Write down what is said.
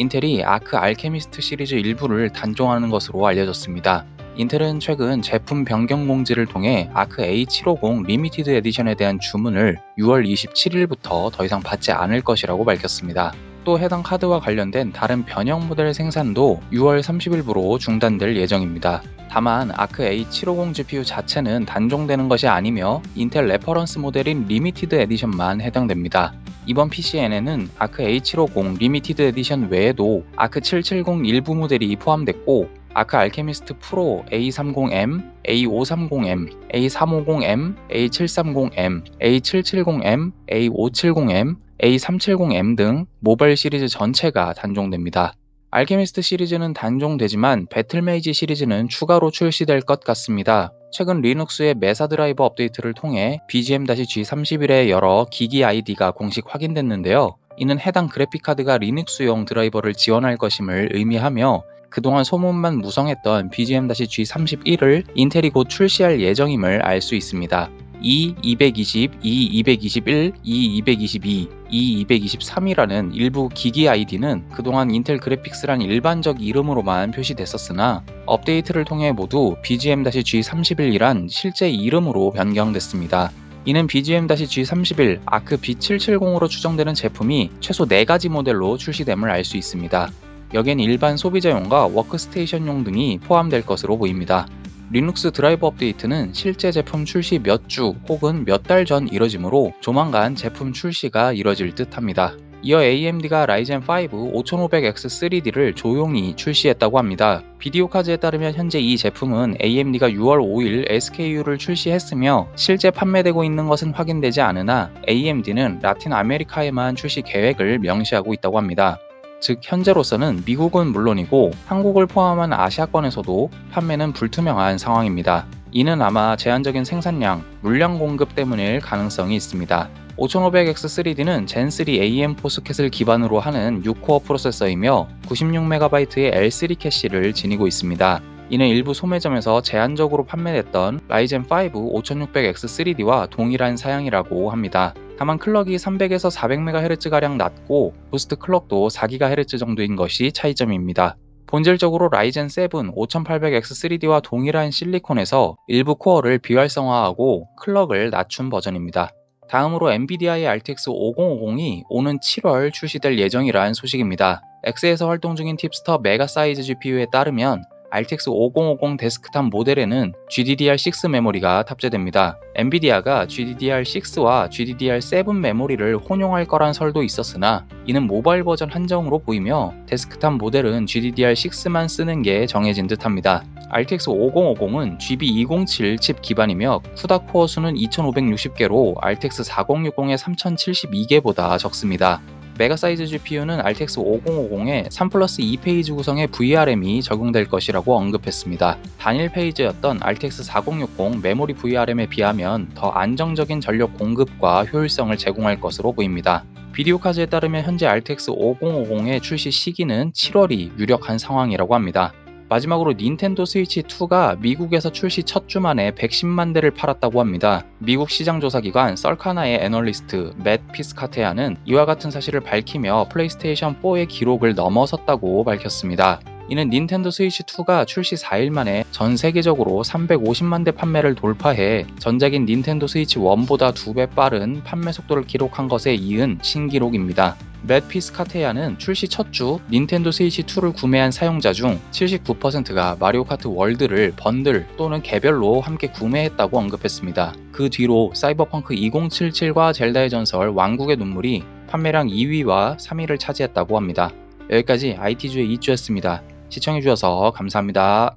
인텔이 아크 알케미스트 시리즈 일부를 단종하는 것으로 알려졌습니다. 인텔은 최근 제품 변경 공지를 통해 아크 A750 리미티드 에디션에 대한 주문을 6월 27일부터 더 이상 받지 않을 것이라고 밝혔습니다. 또 해당 카드와 관련된 다른 변형 모델 생산도 6월 30일부로 중단될 예정입니다. 다만 아크 A750 GPU 자체는 단종되는 것이 아니며 인텔 레퍼런스 모델인 리미티드 에디션만 해당됩니다. 이번 PCN에는 아크 A750 리미티드 에디션 외에도 아크 770 일부 모델이 포함됐고 아크 알케미스트 프로 A30M, A530M, A350M, A730M, A770M, A570M, A370M 등 모바일 시리즈 전체가 단종됩니다. 알케미스트 시리즈는 단종되지만 배틀메이지 시리즈는 추가로 출시될 것 같습니다. 최근 리눅스의 메사 드라이버 업데이트를 통해 BGM-G31의 여러 기기 아이디가 공식 확인됐는데요. 이는 해당 그래픽카드가 리눅스용 드라이버를 지원할 것임을 의미하며 그동안 소문만 무성했던 BGM-G31을 인텔이 곧 출시할 예정임을 알 수 있습니다. E220, E221, E222, E223이라는 일부 기기 아이디는 그동안 인텔 그래픽스란 일반적 이름으로만 표시됐었으나 업데이트를 통해 모두 BGM-G31이란 실제 이름으로 변경됐습니다. 이는 BGM-G31 아크 B770으로 추정되는 제품이 최소 4가지 모델로 출시됨을 알 수 있습니다. 여기엔 일반 소비자용과 워크스테이션용 등이 포함될 것으로 보입니다. 리눅스 드라이버 업데이트는 실제 제품 출시 몇 주 혹은 몇 달 전 이뤄지므로 조만간 제품 출시가 이뤄질 듯 합니다. 이어 AMD가 라이젠 5 5500X3D를 조용히 출시했다고 합니다. 비디오 카드에 따르면 현재 이 제품은 AMD가 6월 5일 SKU를 출시했으며 실제 판매되고 있는 것은 확인되지 않으나 AMD는 라틴 아메리카에만 출시 계획을 명시하고 있다고 합니다. 즉 현재로서는 미국은 물론이고 한국을 포함한 아시아권에서도 판매는 불투명한 상황입니다. 이는 아마 제한적인 생산량, 물량 공급 때문일 가능성이 있습니다. 5500X3D는 젠3 AM4 소켓을 기반으로 하는 6코어 프로세서이며 96MB의 L3 캐시를 지니고 있습니다. 이는 일부 소매점에서 제한적으로 판매됐던 라이젠 5 5600X3D와 동일한 사양이라고 합니다. 다만 클럭이 300에서 400MHz가량 낮고 부스트 클럭도 4GHz 정도인 것이 차이점입니다. 본질적으로 라이젠 7 5800X3D와 동일한 실리콘에서 일부 코어를 비활성화하고 클럭을 낮춘 버전입니다. 다음으로 엔비디아의 RTX 5050이 오는 7월 출시될 예정이라는 소식입니다. X에서 활동 중인 팁스터 메가 사이즈 GPU에 따르면 RTX 5050 데스크탑 모델에는 GDDR6 메모리가 탑재됩니다. 엔비디아가 GDDR6와 GDDR7 메모리를 혼용할 거란 설도 있었으나 이는 모바일 버전 한정으로 보이며 데스크탑 모델은 GDDR6만 쓰는 게 정해진 듯합니다. RTX 5050은 GB207 칩 기반이며 쿠다 코어 수는 2560개로 RTX 4060의 3072개보다 적습니다. 메가 사이즈 GPU는 RTX 5050에 3 플러스 2페이지 구성의 VRM이 적용될 것이라고 언급했습니다. 단일 페이지였던 RTX 4060 메모리 VRM에 비하면 더 안정적인 전력 공급과 효율성을 제공할 것으로 보입니다. 비디오 카드에 따르면 현재 RTX 5050의 출시 시기는 7월이 유력한 상황이라고 합니다. 마지막으로 닌텐도 스위치 2가 미국에서 출시 첫 주 만에 110만 대를 팔았다고 합니다. 미국 시장 조사 기관 썰카나의 애널리스트 맷 피스카테아는 이와 같은 사실을 밝히며 플레이스테이션 4의 기록을 넘어섰다고 밝혔습니다. 이는 닌텐도 스위치 2가 출시 4일 만에 전 세계적으로 350만 대 판매를 돌파해 전작인 닌텐도 스위치 1보다 2배 빠른 판매 속도를 기록한 것에 이은 신기록입니다. 맷 피스카테아는 출시 첫 주 닌텐도 스위치 2를 구매한 사용자 중 79%가 마리오 카트 월드를 번들 또는 개별로 함께 구매했다고 언급했습니다. 그 뒤로 사이버펑크 2077과 젤다의 전설 왕국의 눈물이 판매량 2위와 3위를 차지했다고 합니다. 여기까지 IT주의 2주였습니다. 시청해주셔서 감사합니다.